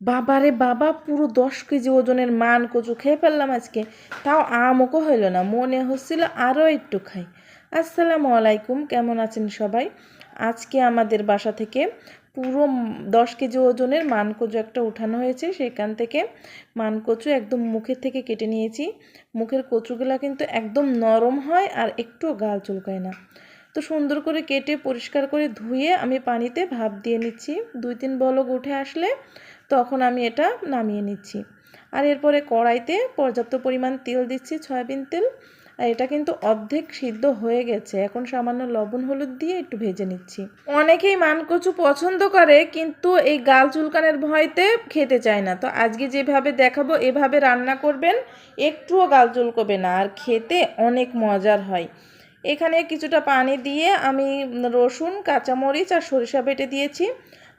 বাবারে বাবা, পুরো দশ কেজি ওজনের মান কচু খেয়ে ফেললাম আজকে। তাও আমকও হইল না, মনে হচ্ছিল আরও একটু খাই। আসসালামু আলাইকুম, কেমন আছেন সবাই? আজকে আমাদের বাসা থেকে পুরো দশ কেজি ওজনের মানকচু একটা উঠানো হয়েছে। সেখান থেকে মানকচু একদম মুখের থেকে কেটে নিয়েছি। মুখের কচুগুলা কিন্তু একদম নরম হয় আর একটুও গাল চুলকায় না। তো সুন্দর করে কেটে পরিষ্কার করে ধুয়ে আমি পানিতে ভাপ দিয়ে নিচ্ছি। দুই তিন বলক উঠে আসলে তখন আমি এটা নামিয়ে নিচ্ছি। আর এরপরে কড়াইতে পর্যাপ্ত পরিমাণ তেল দিচ্ছি, সয়াবিন তেল। আর এটা কিন্তু অর্ধেক সিদ্ধ হয়ে গেছে। এখন সামান্য লবণ, হলুদ দিয়ে একটু ভেজে নিচ্ছি। অনেকেই মানকচু পছন্দ করে, কিন্তু এই গাল চুলকানের ভয়তে খেতে চায় না। তো আজকে যেভাবে দেখাবো, এভাবে রান্না করবেন, একটুও গাল চুলকবে না। আর খেতে অনেক মজার হয়। এখানে কিছুটা পানি দিয়ে আমি রসুন, কাঁচামরিচ আর সরিষা বেটে দিয়েছি।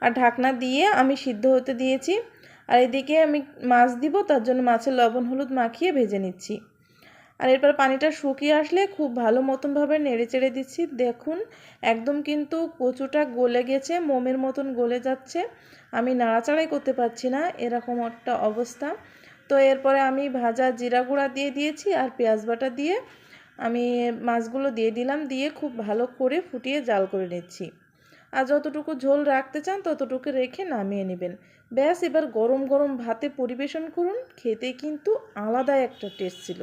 আর ঢাকনা দিয়ে আমি সিদ্ধ হতে দিয়েছি। আর এদিকে আমি মাছ দিব, তার জন্য মাছের লবণ হলুদ মাখিয়ে ভেজে নিচ্ছি। আর এরপর পানিটা শুকিয়ে আসলে খুব ভালো মতনভাবে নেড়ে চেড়ে দিচ্ছি। দেখুন, একদম কিন্তু কচুটা গলে গেছে, মোমের মতন গলে যাচ্ছে। আমি নাড়াচাড়াই করতে পারছি না, এরকম একটা অবস্থা। তো এরপরে আমি ভাজা জিরা গুঁড়া দিয়ে দিয়েছি আর পেঁয়াজ বাটা দিয়ে আমি মাছগুলো দিয়ে দিলাম, দিয়ে খুব ভালো করে ফুটিয়ে জাল করে নিচ্ছি। আর যতটুকু ঝোল রাখতে চান, ততটুকু রেখে নামিয়ে নেবেন। ব্যাস, এবার গরম গরম ভাতে পরিবেশন করুন। খেতে কিন্তু আলাদা একটা টেস্ট ছিল।